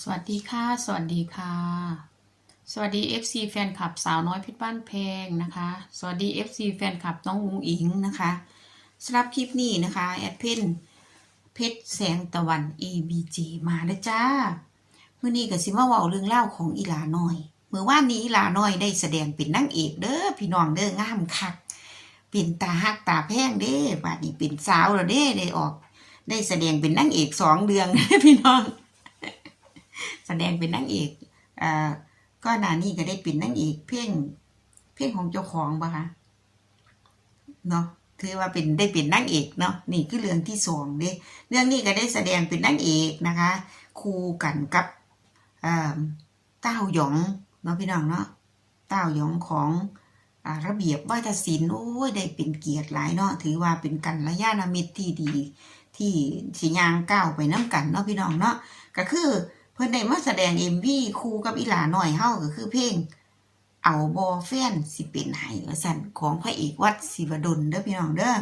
สวัสดีค่ะ สวัสดีค่ะ สวัสดี FC แฟนคลับสาวน้อยพชรบ้านแพงนะคะ สวัสดี FC แฟนคลับน้องอุงอิงนะคะสำหรับคลิปนี้นะคะแอดเพนเพชรแสงตะวัน ABG มาแล้วจ้าเมื่อนี้ก็สิมาว้าเรื่องเล่าของอีหลาน้อยเมื่อวานนี้อีหลาน้อยได้แสดงเป็นนางเอกเด้อพี่น้องเด้องามคักเป็นตาฮักตาแพงเด้บัดนี้เป็นสาวแล้วเด้ได้ออก ได้แสดงเป็นนางเอกสองเดือนพี่น้อง แสดงเป็นนางเอกอ่าก็นานี่ก็ได้เป็นนางเอกเพลงเพลงของเจ้าของปะคะเนาะถือว่าเป็นได้เป็นนางเอกเนาะนี่คือเรื่องที่สองเด้เรื่องนี้ก็ได้แสดงเป็นนางเอกนะคะ คู่กันกับเต้าหยองเนาะพี่น้องเนาะเต้าหยองของอระเบียบวัฒนศิลป์โอ้ยได้เป็นเกียรติหลายเนาะถือว่าเป็นกันระยะนามิตรที่ดี ที่สิยางก้าวไปน้ำกันเนาะพี่น้องเนาะก็คือ เพิ่นได้มาแสดง MV คู่กับอีหลาหน่อยเฮาก็คือเพลง เอาบอแฟนสิเป็นไห้ว่าซั่นของพระเอกวัดศิวดลเด้อพี่น้องเด้อ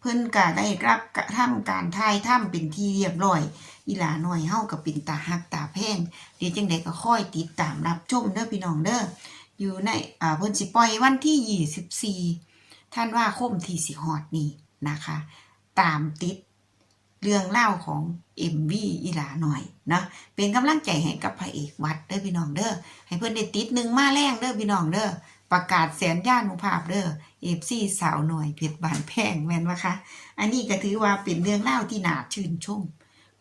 เพิ่นก็ได้รับกระทำการถ่ายทำเป็นที่เรียบร้อย อีหลาหน่อยเฮาก็เป็นตาฮักตาแพงเดี๋ยวจังไดก็ค่อยติดตามรับชมเด้อพี่น้องเด้ออยู่ในอ่าเพิ่นสิปล่อยวันที่ 24ธันว่าคมที่สิฮอดนี้นะคะ ตามติด เรื่องเล่าของเอ็มวีอีหลาหน่อยนะเป็นกำลังใจให้กับพระเอกวัดเด้อพี่น้องเด้อให้เพื่อนได้ติดหนึ่งมาแรงเด้อพี่น้องเด้อประกาศแสนย่านุภาพเด้อเอฟซีสาวหน่อยเพชรบานแพงแม่นวะคะอันนี้ก็ถือว่าเป็นเรื่องเล่าที่น่าชื่นชม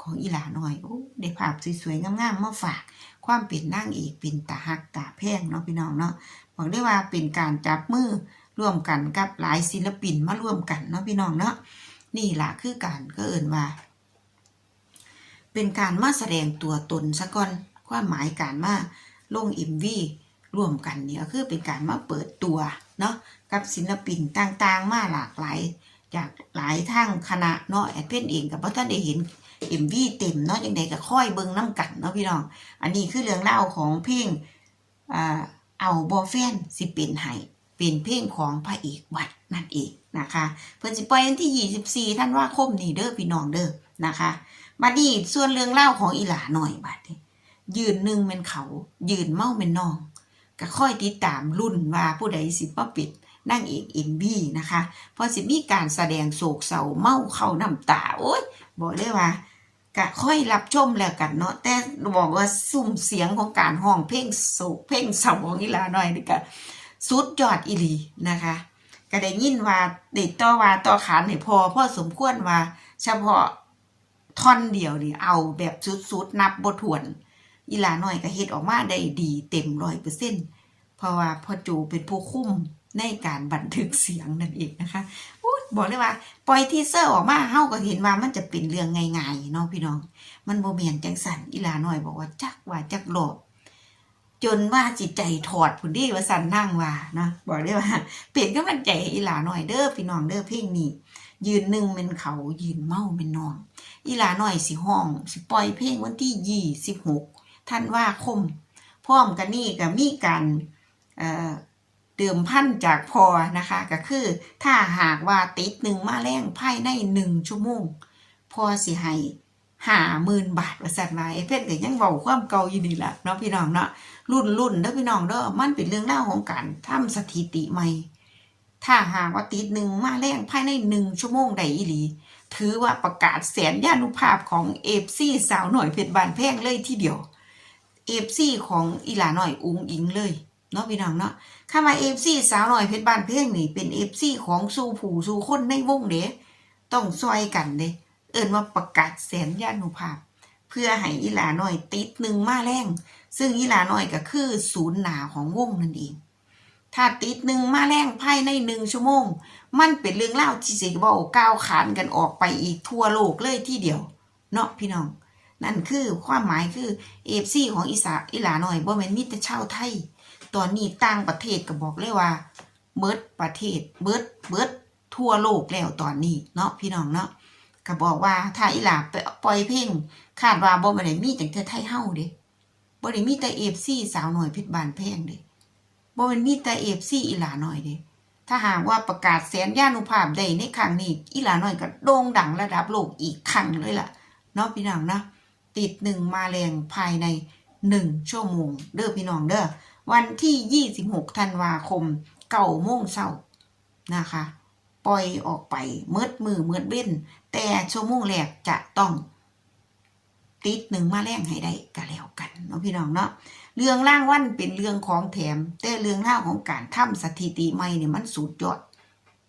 ของอีหลาหน่อยโอ้ได้ภาพสวยๆงามๆมาฝาก ความเป็นนางเอกเป็นตาหักตาแพงเนาะพี่น้องเนาะบอกได้ว่าเป็นการจับมือร่วมกันกับหลายศิลปินมาร่วมกันเนาะพี่น้องเนาะ นี่ล่ะคือการก็เอิ่นว่า เป็นการมาแสดงตัวตนซะก่อนความหมายการมาลงอิมวีร่วมกันเนี่ยคือเป็นการมาเปิดตัวเนาะกับศิลปินต่างๆ มาหลากหลาย จากหลายทางคณะเนาะแอดเพนเองกับพ่ท่านได้เห็นเอ็มวีเต็มเนาะยังไงก็ค่อยเบิ่งน้ำกันเนาะพี่น้อง อันนี้คือเรื่องเล่าของเพลงอ่าเอาบอแฟนสิเป็นไห้เป็นเพลงของพระเอกวัดนั่นเอง นะคะเพิ่นสิปล่อยวันที่ 24ท่านว่าคมนี่เด้อพี่น้องเด้อนะคะบัดนี้ส่วนเรื่องเล่าของอีหลาหน่อยบัดนี้ยืนหนึ่งเป็นเขา ยืนเมาเป็นน้อง ก็ค่อยติดตามรุ่นว่าผู้ใดสิมาปิดนั่งเอกเอ็มบีนะคะพอสิมีการแสดงโศกเศร้าเมาเข้าน้ำตาโอ้ยบอกเลยว่าก็ค่อยรับชมแล้วกันเนาะแต่บอกว่าซุ้มเสียงของการห้องเพลงโศกเพลงเศร้าของอีหลาหน่อยนี่ก็สุดยอดอีหลีนะคะ ก็ได้ยินว่าเด็กต่อว่าต่อขานให้พอพ่อสมควรว่า เฉพาะท่อนเดียวนี่เอาแบบสุดๆนับบทวนอีหลาหน่อยก็เฮ็ดออกมาได้ดีเต็มร้อยเปอร์เซ็นต์เพราะว่าพ่อจูเป็นผู้คุ้มในการบันทึกเสียงนั่นเองนะคะบอกเลยว่า ปล่อยทีเซอร์ออกมาเฮาก็เห็นว่ามันจะเป็นเรื่องง่ายๆเนาะพี่น้อง มันบ่แม่นจังสันอีหลาหน่อยบอกว่าจักว่าจักหลอ จนว่าจิตใจถอดผุนดีว่าสันนั่งว่านะบอกเลยว่าเปลี่ยนกำลังใจอีหลาหน่อยเด้อพี่น้องเด้อเพลงนี้ยืนหนึ่งเป็นเขายืนเมาเป็นนอง อีหลาหน่อยสิห้อง สิปล่อยเพลงวันที่ยี่สิบหกท่านว่าคม พร้อมกันนี่ก็มีการเอ่อเดิมพันจากพอนะคะ ก็คือถ้าหากว่าติดหนึ่งมาแรงภายในหนึ่งชั่วโมงพอสิให้ ห้าหมื่นบาทว่าสัตว์มาไอ้เพื่อนก็ยังเบาความเก่าอยู่นี่แหละเนาะพี่น้องเนาะรุ่นรุ่นเด้อพี่น้องเด้อมันเป็นเรื่องเล่าของการทำสถิติใหม่ ถ้าหากว่าติดหนึ่งมาแรงภายในหนึ่งชั่วโมงใดอีหลี ถือว่าประกาศแสนยานุภาพของเอฟซีสาวหน่อยเพชรบานแพงเลยทีเดียวเอฟซีของอีหลาหน่อยอุ้งอิงเลยเนาะพี่น้องเนาะข้ามาเอฟซีสาวหน่อยเพชรบานแพงนี่เป็นเอฟซีของสู่ผู้สู่คนในวงเด้ต้องซอยกันเด้ เอิ้นว่าประกาศแสนยานุภาพ เพื่อให้อีหลาหน่อยติดหนึ่งมาแรง ซึ่งอีหลาหน่อยก็คือศูนย์หนาของวงนั่นเอง ถ้าติดหนึ่งมาแรงภายในหนึ่งชั่วโมง มันเป็นเรื่องเล่าที่สิเว้าก้าวขานกันออกไปอีกทั่วโลกเลยที่เดียว เนาะพี่น้อง นั่นคือความหมายคือเอฟซีของอีสาอีหลาหน่อยบ่แม่นมีแต่ชาวไทย ตอนนี้ต่างประเทศก็บอกเลยว่าเบิดประเทศเบิดเบิดทั่วโลกแล้วตอนนี้เนาะพี่น้องเนาะ ก็บอกว่าถ้าอีหลาไปปล่อยเพลงคาดว่าบ่แม่นได้มีแต่แต่ไทยเฮาเด้บ่ได้มีแต่เอฟซีสาวหน่อยเพชรบานแพงเด้บ่มันมีแต่เอฟซีอีหลาหน่อยเด้ถ้าหากว่าประกาศแสนยานุภาพได้ในครั้งนี้อีหลาหน่อยก็โด่งดังระดับโลกอีกครั้งเลยล่ะเนาะพี่น้องนะติดหนึ่งมาแรงภายในหนึ่งชั่วโมง เด้อพี่น้องเด้อวันที่ 26 ธันวาคมเก้าโมงเช้านะคะ ปล่อยออกไปเมืดมือเมืดเว้น แต่ชั่วโมงแรกจะต้อง ติดหนึ่งมาแรงให้ได้ก็แล้วกันเนาะพี่น้องเนาะเรื่องร่างวันเป็นเรื่องของแถม แต่เรื่องเล่าของการทำสถิติใหม่เนี่ยมันสุดยอด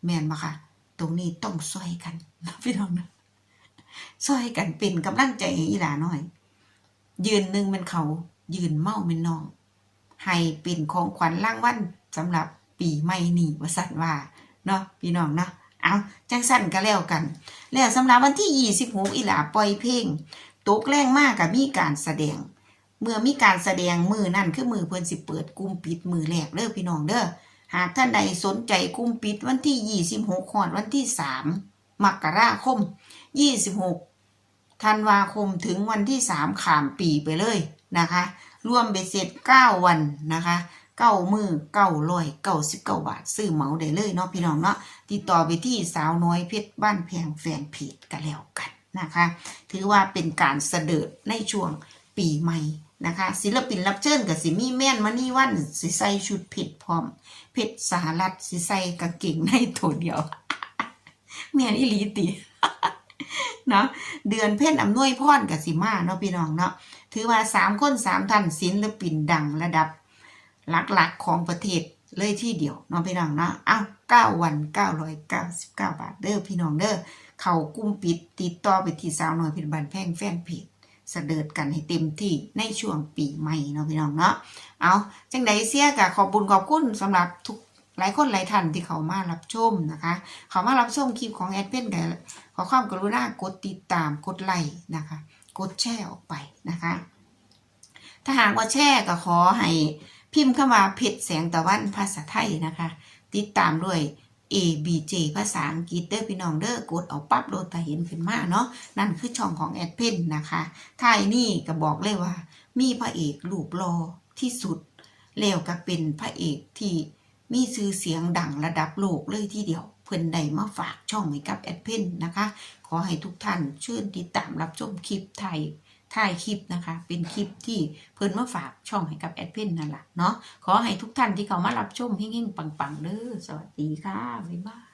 แม่นปะคะตรงนี้ต้องช่วยกันเนาะพี่น้องเนาะช่วยกันเป็นกำลังใจให้อีหลาหน่อย ยืนหนึ่งเป็นเขายืนเมาเป็นน้อง ให้เป็นของขวัญร่างวันสำหรับปีใหม่นี้ว่าสันว่า เนาะพี่น้องเนาะเอาจังสั้นก็แล้วกัน แล้วสำหรับวันที่26อีหลาปล่อยเพลงตกแรงมากกับมีการแสดง เมื่อมีการแสดงมือนั่นคือมือเพิ่นสิเปิดกุมปิดมือแรกเด้อพี่น้องเด้อหากท่านใดสนใจกุมปิดวันที่26ฮอดวันที่3มกราคม26ธันวาคมถึงวันที่3ขามปีไปเลยนะคะ รวมเบ็ดเสร็จ9วันนะคะ เก้ามือเก้าร้อยเก้าสิบเก้าบาท ซื้อเหมาได้เลยเนาะพี่น้องเนาะติดต่อไปที่สาวน้อยเพชรบ้านแพงแฟนเพจกันแล้วกันนะคะ ถือว่าเป็นการเสด็จในช่วงปีใหม่นะคะ ศิลปินรับเชิญกับสิมีแม่นมานี่วันสิใส่ชุดเพชรพร้อมเพชรสหรัฐสิใส่กางเกงในตัวเดียวแม่นอีหลีติเนาะเดือนเพ่นอำนวยพรกับสิมาเนาะพี่น้องเนาะถือว่าสามคนสามท่านศิลปินดังระดับ หลักๆของประเทศเลยที่เดียวเนาะพี่น้องเนาะอ้าวเก้าวันเก้าร้อยเก้าสิบเก้าบาทเด้อพี่น้องเด้อเขากุ้มปิดติดต่อไปที่สาวน้อยเพิบันแพงแฟนเพจเสด็จกันให้เต็มที่ในช่วงปีใหม่เนาะพี่น้องเนาะเอาจังใดเสียกะขอบบุญขอบคุณสำหรับทุกหลายคนหลายท่านที่เขามารับชมนะคะ เขามารับชมคลิปของแอดเพนกันขอความกรุณากดติดตามกดไลค์นะคะ กดแชร์ออกไปนะคะ ถ้าหากว่าแชร์ก็ขอให้ พิมพ์เข้ามาเพจแสงตะวันภาษาไทยนะคะ ติดตามด้วย A B J ภาษาอังกฤษเด้อพี่น้องเด้อกดเอาปั๊บโดนตาเห็นขึ้นมาเนาะนั่นคือช่องของแอดเพนนะคะท้ายนี่ก็บอกเลยว่า มีพระเอกรูปรอที่สุด แล้วก็เป็นพระเอกที่มีชื่อเสียงดังระดับโลกเลยทีเดียว เพิ่อนได้มาฝากช่องให้กับแอดเพนนะคะ ขอให้ทุกท่านเชิญติดตามรับชมคลิปไทย ถ่ายคลิปนะคะ เป็นคลิปที่เพิ่นมาฝากช่องให้กับแอดเพนนั่นแหละเนาะขอให้ทุกท่านที่เขามารับชมเฮงๆปังๆเด้อสวัสดีค่ะบ๊ายบาย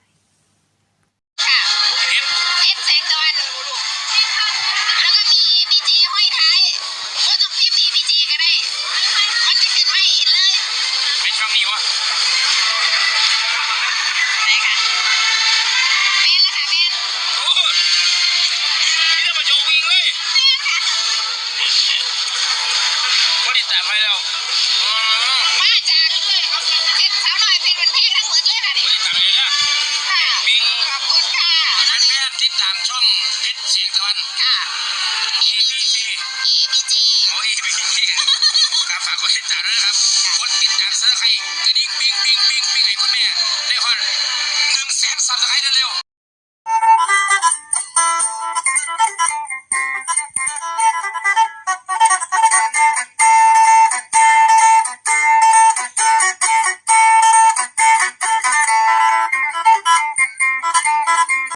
สียงตะวัน ค่ะ ABC APJ โอ้ย ABC ครับฝากกดติดตามด้วยนะครับกดติดตามซับสไครต์กระดิ่งปิ้งปิ้งปิ้งปิ้งให้คุณแม่ได้ฮอดหนึ่งแสนซับสไครต์เร็วๆ